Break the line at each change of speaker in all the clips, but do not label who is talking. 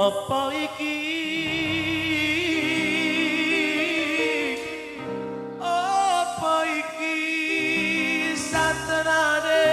apa iki? Apa iki satenane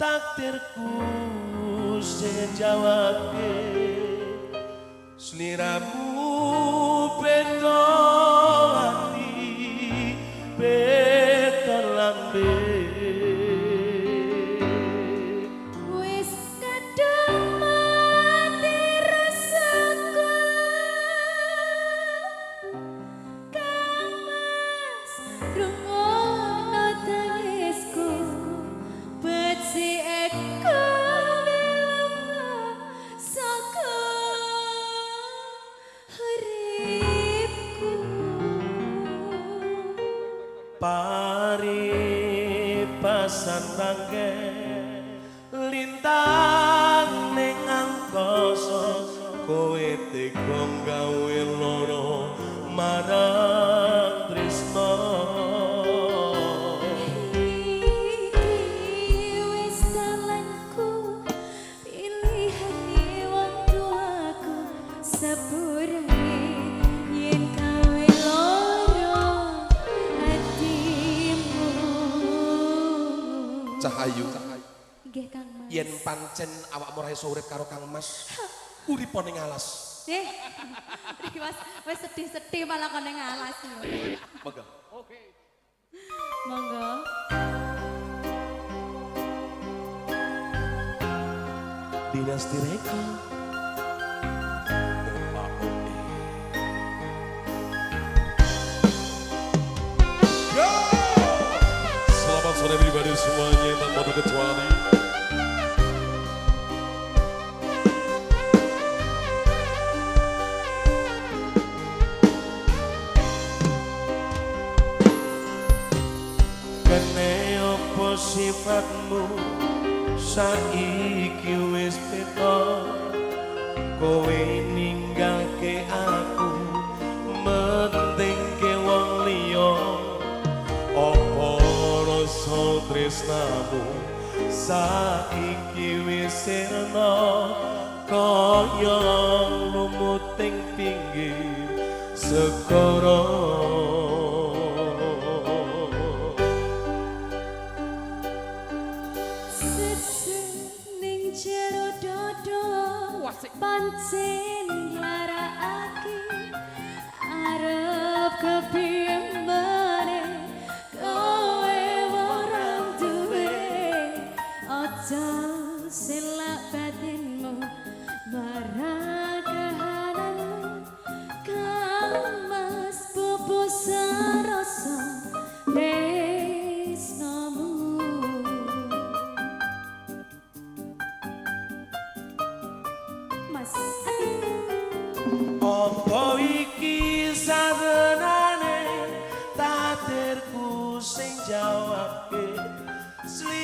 takdirku sejawabke sliramu
uripku
Pari pasan bangke lintang ning angkasa kowe tega gawe loro marang
Cahayu.
Nggih Kang Mas.
Yen pancen awakmu ora iso urip karo Kang Mas uripo ning alas
Eh iki Mas. Wis sedih-sedih malah kene ngalas lho.
monggo.
Monggo.
Dinasti reka sifatmu saiki wis beda. Kowe ninggalke aku mentingke wong liya. Opo rasa tresnamu? Saiki wis sirna kaya lumuting pinggir segara say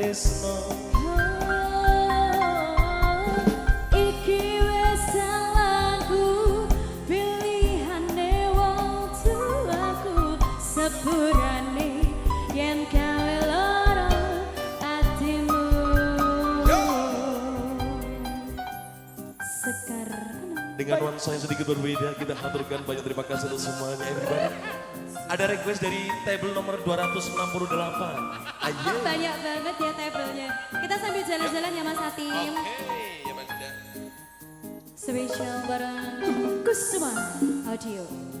tresno
sepurane yen kawe atimu Sekar
Dengan nuansa yang sedikit berbeda, kita haturkan banyak terima kasih untuk semuanya. Everybody. Ada request dari table nomor 268. Ayo.
banyak banget ya tabelnya. Kita sambil jalan-jalan ya Mas Hatim.
ya Banda
Spesial bareng Kusuma Audio.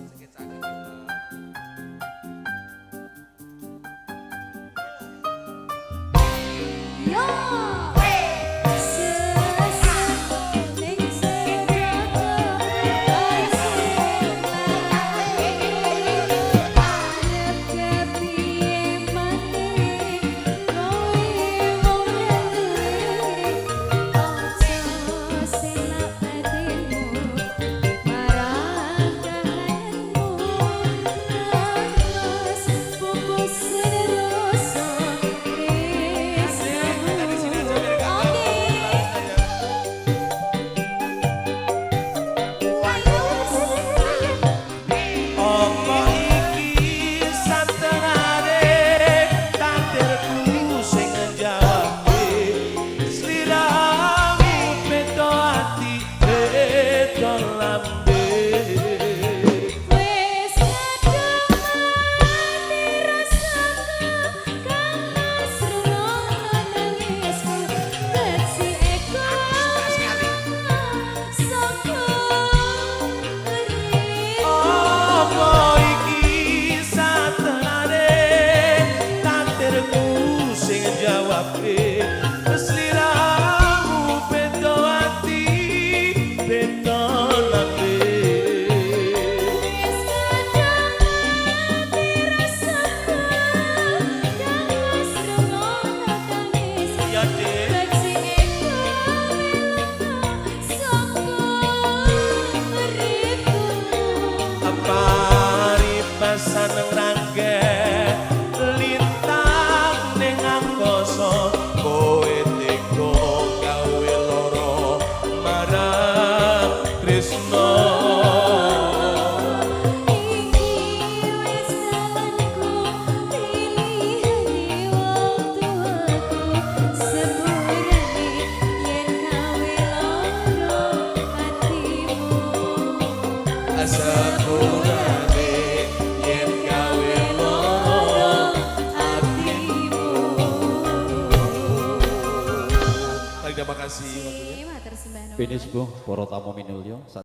ao
apê. kasih.
Terima kasih.
Finish bu, para minulio.